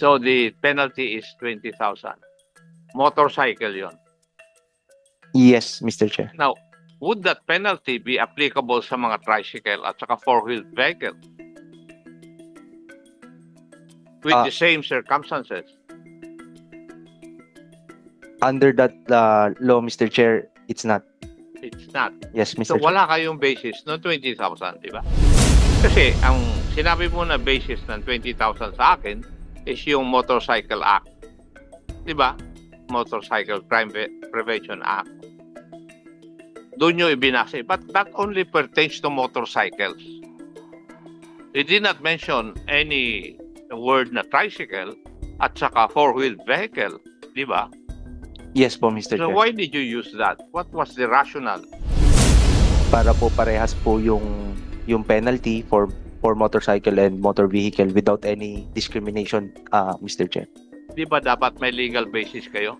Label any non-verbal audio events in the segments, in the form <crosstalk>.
So the penalty is 20,000. Motorcycle yon. Yes, Mr. Chair. Now, would that penalty be applicable sa mga tricycle at saka four-wheeled vehicle? With Ah. the same circumstances? Under that uh, law, Mr. Chair, it's not. It's not. Yes, So Mr. Chair. wala kayong basis no 20,000, di ba? Kasi ang sinabi mo na basis ng 20,000 sa akin is yung Motorcycle Act. Di ba? Motorcycle Crime Ve- Prevention Act. Doon nyo ibinase. But that only pertains to motorcycles. They did not mention any word na tricycle at saka four-wheeled vehicle. Di ba? Yes po, Mr. So Chair. why did you use that? What was the rationale? Para po parehas po yung yung penalty for for motorcycle and motor vehicle without any discrimination, uh, Mr. Chair. Di ba dapat may legal basis kayo?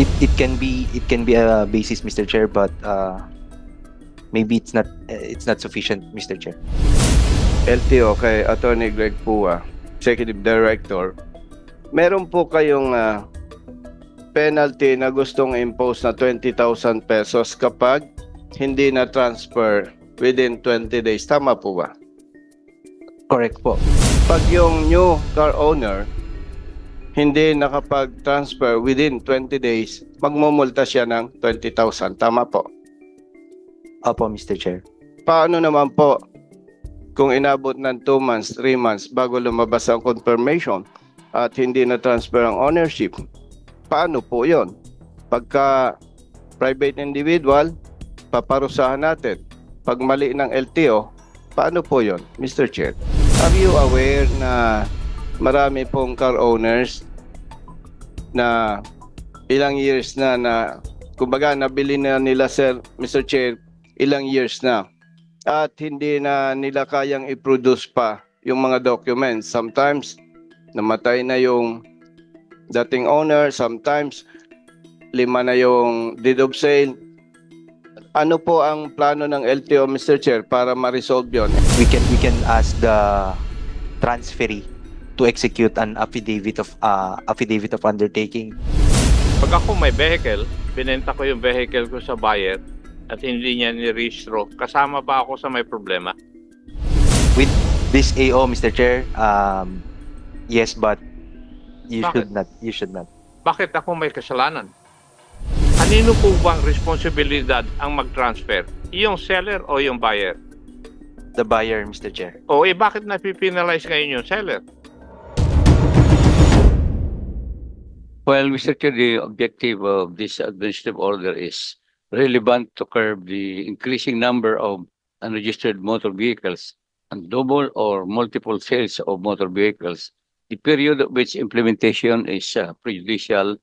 It it can be it can be a basis, Mr. Chair, but uh, maybe it's not uh, it's not sufficient, Mr. Chair. LTO kay Attorney Greg Pua, Executive Director, meron po kayong ah, penalty na gustong impose na 20,000 pesos kapag hindi na transfer within 20 days. Tama po ba? Correct po. Pag yung new car owner hindi nakapag-transfer within 20 days, magmumulta siya ng 20,000. Tama po. Opo, Mr. Chair. Paano naman po kung inabot ng 2 months, 3 months bago lumabas ang confirmation at hindi na transfer ang ownership? Paano po yon? Pagka private individual, paparusahan natin. Pag mali ng LTO, paano po yon, Mr. Chair? Are you aware na marami pong car owners na ilang years na na kumbaga nabili na nila sir Mr. Chair ilang years na at hindi na nila kayang i-produce pa yung mga documents. Sometimes, namatay na yung dating owner. Sometimes, lima na yung deed of sale. Ano po ang plano ng LTO, Mr. Chair, para ma-resolve yun? We can we can ask the transferee to execute an affidavit of uh, affidavit of undertaking. Pag ako may vehicle, binenta ko yung vehicle ko sa buyer at hindi niya ni-registro, kasama ba ako sa may problema? This AO, Mr. Chair, um, yes, but you Bakit? should not. You should not. Bakit ako may kasalanan? Kanino po bang responsibilidad ang mag-transfer? Yung seller o yung buyer? The buyer, Mr. Chair. O eh bakit napipinalize ngayon yung seller? Well, Mr. Chair, the objective of this administrative order is relevant to curb the increasing number of unregistered motor vehicles and double or multiple sales of motor vehicles, the period of which implementation is uh, prejudicial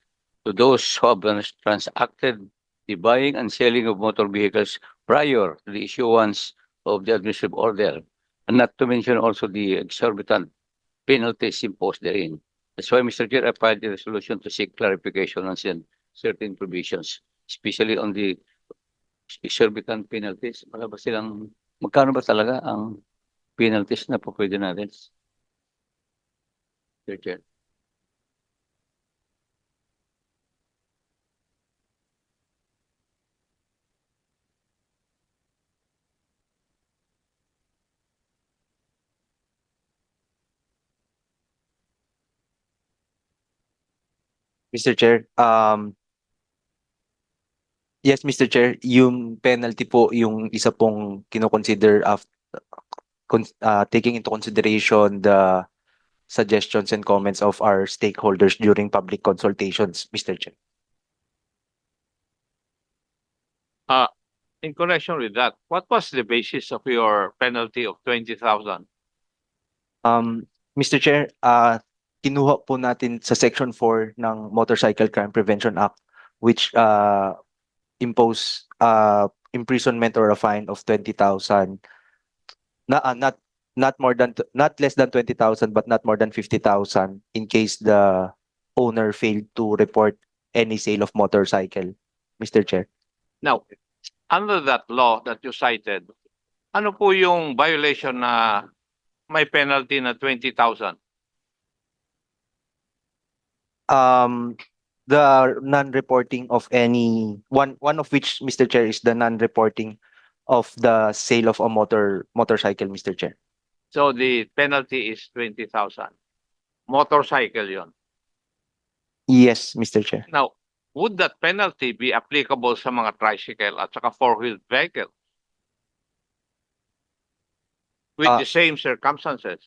to those who have trans- transacted the buying and selling of motor vehicles prior to the issuance of the administrative order, and not to mention also the exorbitant penalties imposed therein. That's why, Mr. Chair, I filed a resolution to seek clarification on cer- certain provisions, especially on the exorbitant penalties. Wala ba silang, magkano ba talaga ang penalties na po pwede natin? Mr. Chair. Mr. Chair, um, yes, Mr. Chair, yung penalty po, yung isa pong kinoconsider con- uh, taking into consideration the suggestions and comments of our stakeholders during public consultations, Mr. Chair. In connection with that, what was the basis of your penalty of 20,000? Um, Mr. Chair, uh, kinuha po natin sa Section 4 ng Motorcycle Crime Prevention Act which uh, impose uh, imprisonment or a fine of 20,000 na uh, not not more than not less than 20,000 but not more than 50,000 in case the owner failed to report any sale of motorcycle, Mr. Chair. Now, under that law that you cited, ano po yung violation na may penalty na 20,000? Um, the non-reporting of any, one, one of which, Mr. Chair, is the non-reporting of the sale of a motor, motorcycle, Mr. Chair. So the penalty is 20,000. Motorcycle yon. Yes, Mr. Chair. Now, would that penalty be applicable sa mga tricycle at saka four-wheeled vehicle? With Ah. the same circumstances?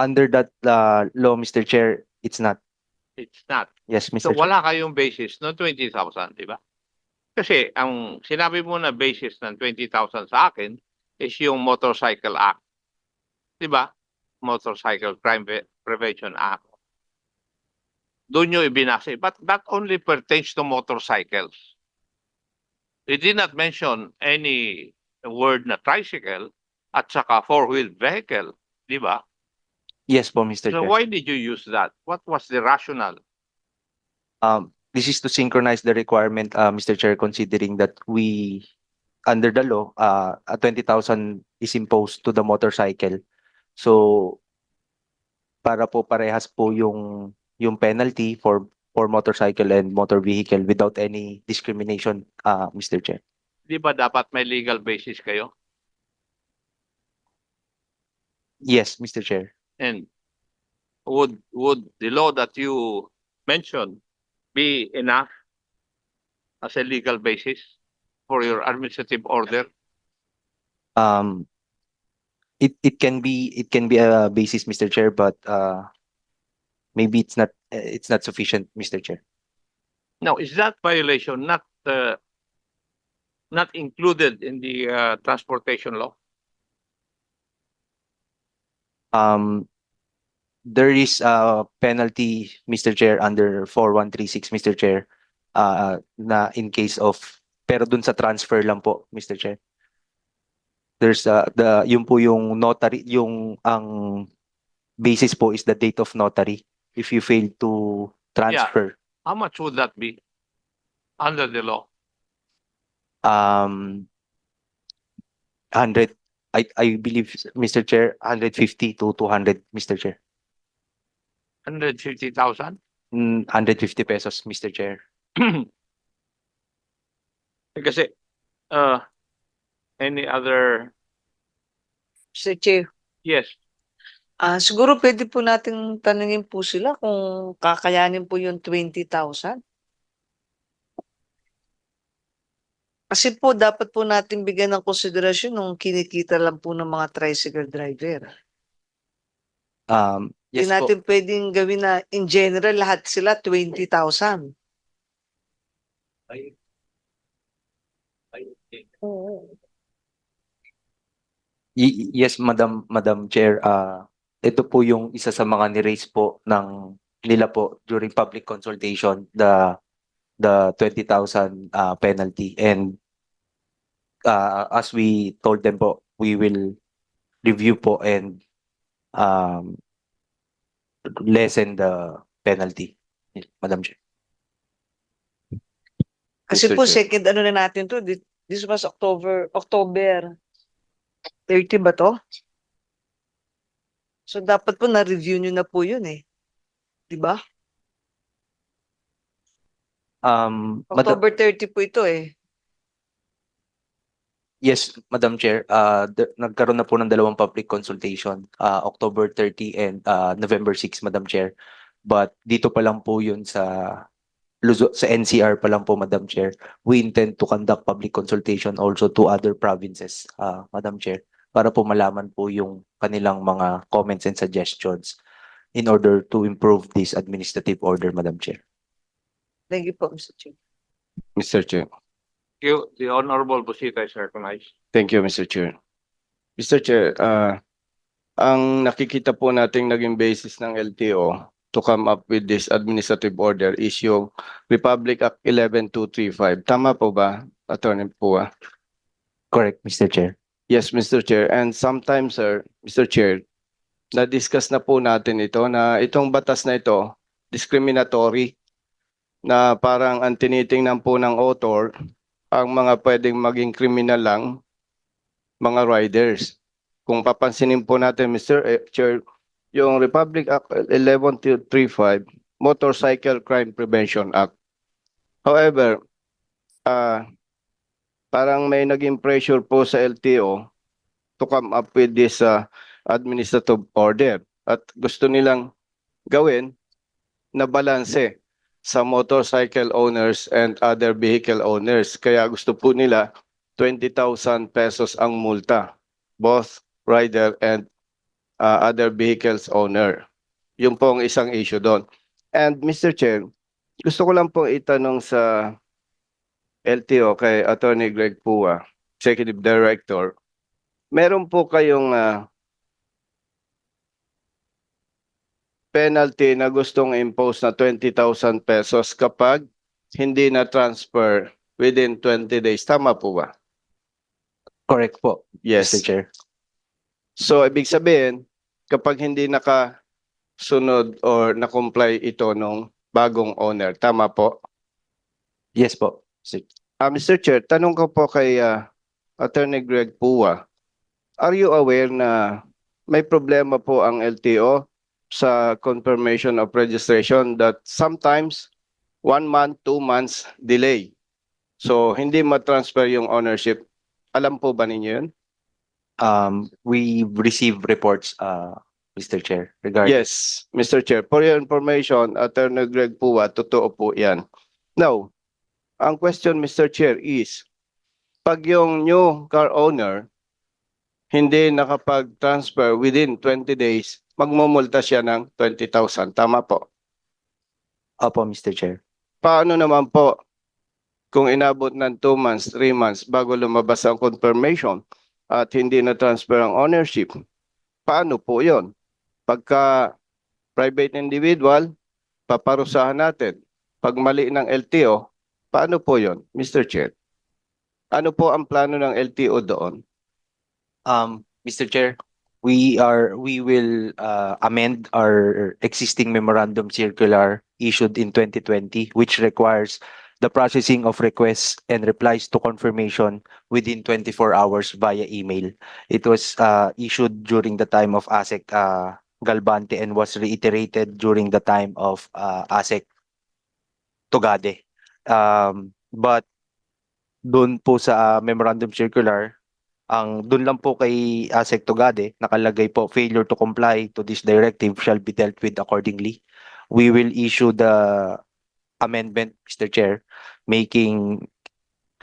Under that, uh, law, Mr. Chair, it's not. It's not. Yes, So Mr. Chair. wala kayong basis no 20,000, di ba? Kasi ang sinabi mo na basis ng 20,000 sa akin is yung Motorcycle Act. Di ba? Motorcycle Crime Ve- Prevention Act. Doon nyo ibinase. But that only pertains to motorcycles. It did not mention any word na tricycle at saka four-wheeled vehicle. Di ba? Yes po, Mr. So Chair. why did you use that? What was the rationale? Um, this is to synchronize the requirement, uh, Mr. Chair, considering that we, under the law, uh, a twenty thousand is imposed to the motorcycle. So, para po parehas po yung, yung penalty for, for motorcycle and motor vehicle without any discrimination, uh, Mr. Chair. Di ba dapat may legal basis kayo? Yes, Mr. Chair. And would, would the law that you mentioned be enough as a legal basis for your administrative order? Um, it, it can be, it can be a basis, Mr. Chair, but, uh, maybe it's not, it's not sufficient, Mr. Chair. Now, is that violation not, uh, not included in the, uh, transportation law? Um, there is a penalty, Mr. Chair, under four one three six, Mr. Chair, uh, na in case of, pero dun sa transfer lang po, Mr. Chair. There's uh, the, yun po yung notary, yung ang basis po is the date of notary. If you fail to transfer, How much would that be under the law? um, hundred, I, I believe, Mr. Chair, hundred fifty to two hundred, Mr. Chair. Hundred fifty thousand? Mm, hundred fifty pesos, Mr. Chair. <clears throat> Kasi, uh, any other, Mr. Chair, yes, ah siguro pwede po nating tanungin po sila kung kakayanin po yung 20,000. Kasi po dapat po natin bigyan ng konsiderasyon nung kinikita lang po ng mga tricycle driver. Um, Hindi yes po. natin pwedeng gawin na in general lahat sila 20,000. Oo. Y- yes, Madam Madam Chair, ah ito po yung isa sa mga ni-raise po ng nila po during public consultation the the 20,000 uh, penalty and uh, as we told them po we will review po and um lessen the penalty Madam Chair. Kasi Mr. po Chair. second ano na natin to, thi- this was October, October 30 ba to? So dapat po na-review nyo na po yun eh. Di ba? Um Madam October 30 po ito eh. Yes, Madam Chair, uh, the- nagkaroon na po ng dalawang public consultation, uh, October 30 and uh, November 6, Madam Chair. But dito pa lang po yun sa Luzo, sa NCR pa lang po, Madam Chair. We intend to conduct public consultation also to other provinces, uh, Madam Chair, para po malaman po yung kanilang mga comments and suggestions in order to improve this administrative order, Madam Chair. Thank you po, Mr. Chair. Mr. Chair. you, the honorable Busita is recognized. Thank you, Mr. Chair. Mr. Chair, ah, ang nakikita po nating naging basis ng LTO to come up with this administrative order is yung Republic Act 11235. Tama po ba, Attorney Pua? Correct, Mr. Chair. Yes, Mr. Chair. And sometimes, sir, Mr. Chair, na-discuss na po natin ito na itong batas na ito, discriminatory, na parang ang tinitingnan po ng author, ang mga pwedeng maging criminal lang, mga riders. Kung papansinin po natin, Mr. eh, Chair, yung Republic Act 1135, Motorcycle Crime Prevention Act. However, ah parang may naging pressure po sa LTO to come up with this ah, administrative order at gusto nilang gawin na balanse sa motorcycle owners and other vehicle owners. Kaya gusto po nila 20,000 pesos ang multa, both rider and uh, other vehicles owner. Yung po ang isang issue doon. And Mr. Chair, gusto ko lang po itanong sa LTO kay Attorney Greg Pua, Executive Director, meron po kayong ah, penalty na gustong impose na 20,000 pesos kapag hindi na transfer within 20 days. Tama po ba? Correct po, Yes. Mr. Chair. So, ibig sabihin, kapag hindi nakasunod or na-comply ito nung bagong owner, tama po? Yes po. Mr. Ah, Mr. Chair, tanong ko po kay ah, Attorney Greg Pua. Are you aware na may problema po ang LTO sa confirmation of registration that sometimes one month, two months delay? So, hindi ma-transfer yung ownership. Alam po ba ninyo yun? Um, we receive reports, uh, Mr. Chair, regarding. Yes, Mr. Chair. For your information, Attorney Greg Pua, totoo po yan. Now, ang question, Mr. Chair, is pag yung new car owner hindi nakapag-transfer within 20 days, magmumulta siya ng 20,000. Tama po. Opo, Mr. Chair. Paano naman po kung inabot ng 2 months, 3 months bago lumabas ang confirmation at hindi na transfer ang ownership? Paano po yon? Pagka private individual, paparusahan natin. Pag mali ng LTO, paano po yon, Mr. Chair? Ano po ang plano ng LTO doon? Um, Mr. Chair, we are, we will uh, amend our existing memorandum circular issued in 2020, which requires the processing of requests and replies to confirmation within 24 hours via email. It was uh, issued during the time of ASEC uh, Galbante and was reiterated during the time of uh, ASEC Togade. Um, but doon po sa uh, memorandum circular, ang doon lang po kay ASEC Togade, nakalagay po failure to comply to this directive shall be dealt with accordingly. We will issue the amendment, Mr. Chair, making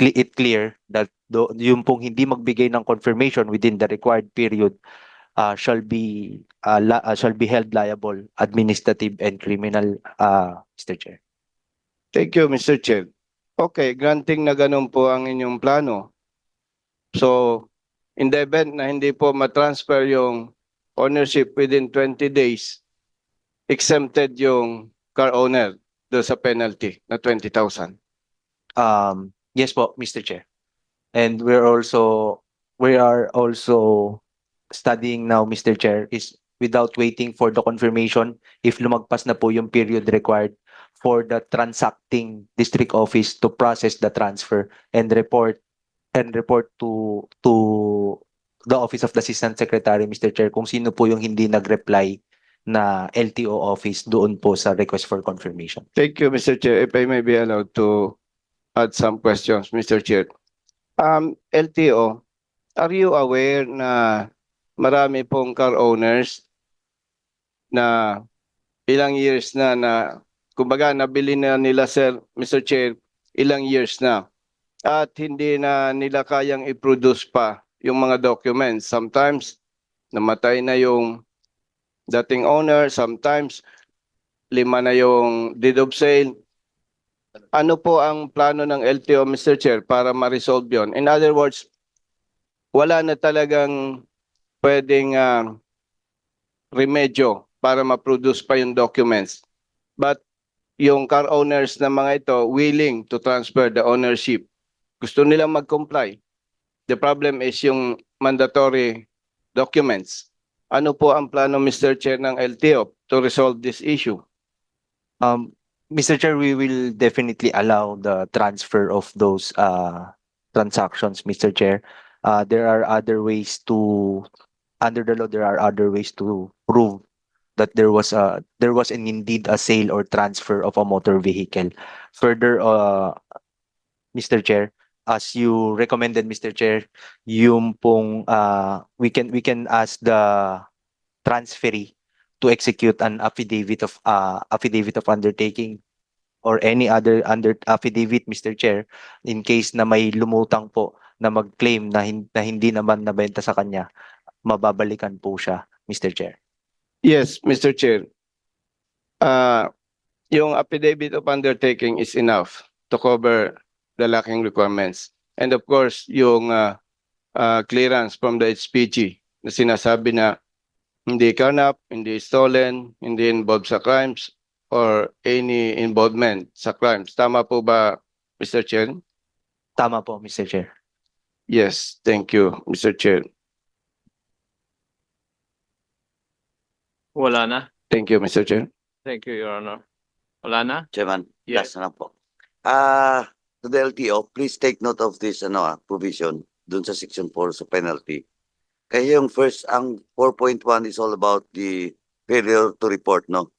it clear that do, yung pong hindi magbigay ng confirmation within the required period uh, shall be uh, la- uh, shall be held liable administrative and criminal uh, Mr. Chair. Thank you, Mr. Chair. Okay, granting na ganun po ang inyong plano. So, in the event na hindi po matransfer yung ownership within 20 days, exempted yung car owner do sa penalty na 20,000. Um, yes po, Mr. Chair. And we're also, we are also studying now, Mr. Chair, is without waiting for the confirmation, if lumagpas na po yung period required for the transacting district office to process the transfer and report and report to to the office of the assistant secretary, Mr. Chair, kung sino po yung hindi nag-reply na LTO office doon po sa request for confirmation. Thank you, Mr. Chair. If I may be allowed to add some questions, Mr. Chair. Um, LTO, are you aware na marami pong car owners na ilang years na na kumbaga nabili na nila sir, Mr. Chair, ilang years na at hindi na nila kayang i-produce pa yung mga documents. Sometimes namatay na yung dating owner, sometimes lima na yung deed of sale. Ano po ang plano ng LTO, Mr. Chair, para ma-resolve yun? In other words, wala na talagang pwedeng ah, remedyo para ma-produce pa yung documents. But yung car owners na mga ito willing to transfer the ownership. Gusto nilang mag-comply. The problem is yung mandatory documents. Ano po ang plano, Mr. Chair, ng LTO to resolve this issue? Um, Mr. Chair, we will definitely allow the transfer of those uh transactions, Mr. Chair. Uh, there are other ways to, under the law, there are other ways to prove that there was a there was an indeed a sale or transfer of a motor vehicle. Further, uh, Mr. Chair, as you recommended, Mr. Chair, yung pong uh, we can we can ask the transferee to execute an affidavit of uh, affidavit of undertaking or any other under affidavit, Mr. Chair, in case na may lumutang po na mag-claim na, hin- na hindi naman nabenta sa kanya, mababalikan po siya, Mr. Chair. Yes, Mr. Chair. Uh, yung affidavit of undertaking is enough to cover the lacking requirements. And of course, yung uh, uh, clearance from the HPG na sinasabi na hindi carnap, hindi stolen, hindi involved sa crimes or any involvement sa crimes. Tama po ba, Mr. Chair? Tama po, Mr. Chair. Yes, thank you, Mr. Chair. Wala na. Thank you, Mr. Chair. Thank you, Your Honor. Wala na? Chairman, Yes. last na lang po. Ah, to the LTO, please take note of this ano ah, provision dun sa section 4 sa penalty. Kaya yung first, ang 4.1 is all about the failure to report, no?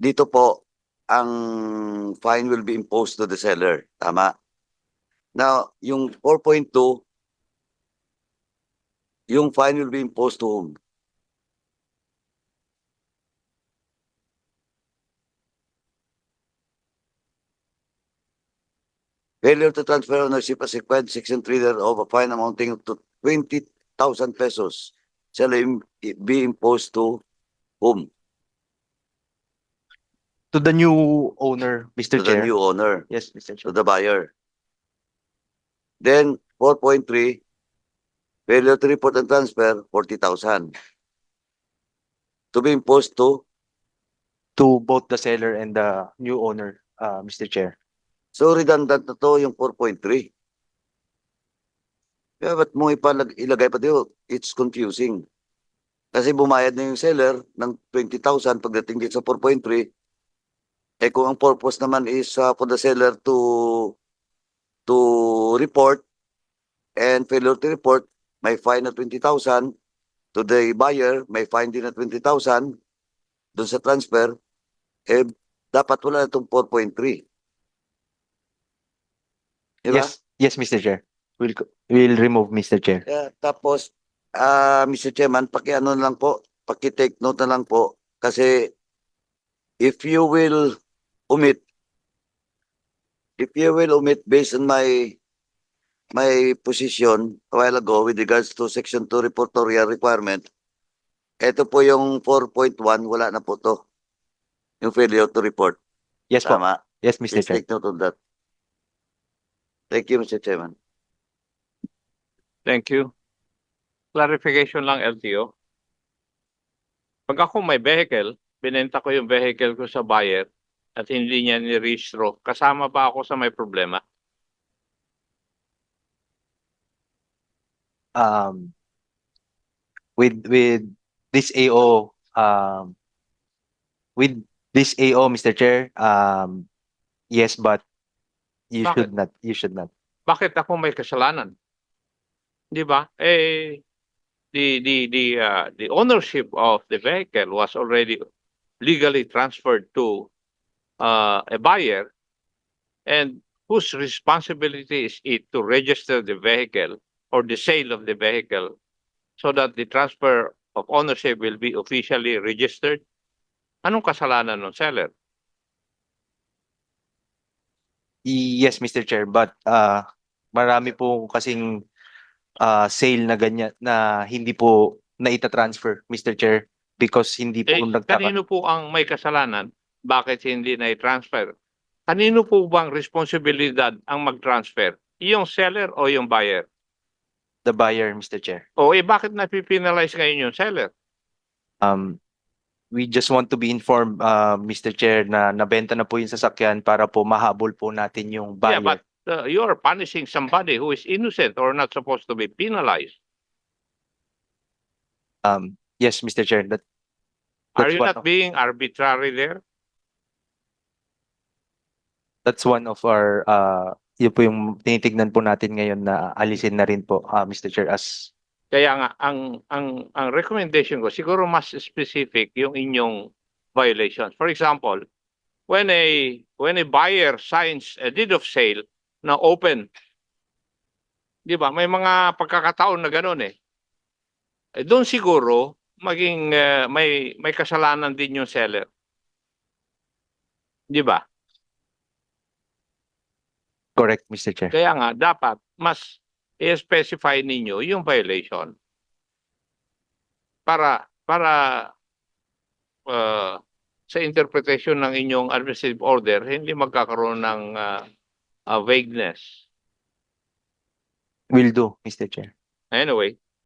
Dito po, ang fine will be imposed to the seller. Tama? Now, yung 4.2, yung fine will be imposed to whom? Failure to transfer ownership as required section three thereof a fine amounting to twenty thousand pesos shall im- be imposed to whom? To the new owner, Mr. To the Chair. new owner, Yes, Mr. to Chair. the buyer. Then four point three, failure to report and transfer, forty thousand. To be imposed to, To both the seller and the new owner, uh, Mr. Chair. So redundant na to yung four point three. Kaya ba't mo ipalag, ilagay pa dito? It's confusing. Kasi bumayad na yung seller ng 20,000 pagdating dito sa 4.3. Eh kung ang purpose naman is uh, for the seller to to report and failure to report, may fine na 20,000. To the buyer, may fine din na 20,000. Doon sa transfer, eh dapat wala na itong 4.3. Diba? Yes, yes, Mr. Chair. We'll, co- we'll remove, Mr. Chair. Kaya tapos, ah Mr. Chairman, paki-ano na lang po, paki-take note na lang po, kasi if you will omit, if you will omit based on my my position a while ago with regards to section 2 reportorial requirement, ito po yung 4.1, wala na po to. Yung failure to report. Yes po. Tama? Yes, Mr. Please Chair. take note of that. Thank you, Mr. Chairman. Thank you. Clarification lang, LTO. Pag ako may vehicle, binenta ko yung vehicle ko sa buyer at hindi niya ni-registro, kasama ba ako sa may problema? Um, with, with this AO, um, with this AO, Mr. Chair, um, yes, but you Bakit? should not, you should not. Bakit ako may kasalanan? Di ba? Eh, the, the, the, uh, the ownership of the vehicle was already legally transferred to uh, a buyer and whose responsibility is it to register the vehicle or the sale of the vehicle so that the transfer of ownership will be officially registered? Anong kasalanan ng seller? Yes, Mr. Chair, but uh, marami po kasing uh, sale na ganyan na hindi po naita-transfer, Mr. Chair, because hindi po Eh, nagkaka- kanino po ang may kasalanan? Bakit hindi na-transfer? Kanino po bang responsibilidad ang mag-transfer? Yung seller o yung buyer? the buyer, Mr. Chair. O eh, bakit napipinalize ngayon yung seller? Um, we just want to be informed, uh, Mr. Chair, na nabenta na po yung sasakyan para po mahabol po natin yung Yeah, buyer. but uh, you are punishing somebody who is innocent or not supposed to be penalized. Um, yes, Mr. Chair, that, Are you not of- being arbitrary there? that's one of our, uh, yun po yung tinitignan po natin ngayon na alisin na rin po, uh, Mr. Chair, as Kaya nga ang ang ang recommendation ko siguro mas specific yung inyong violations. For example, when a when a buyer signs a deed of sale na open, 'di ba? May mga pagkakataon na ganoon eh. eh doon siguro maging eh, may may kasalanan din yung seller. 'Di ba? Correct, Mr. Chair. Kaya nga dapat mas i-specify ninyo yung violation para para uh, sa interpretation ng inyong administrative order hindi magkakaroon ng uh, uh, vagueness. Will do, Mr. Chair. Anyway,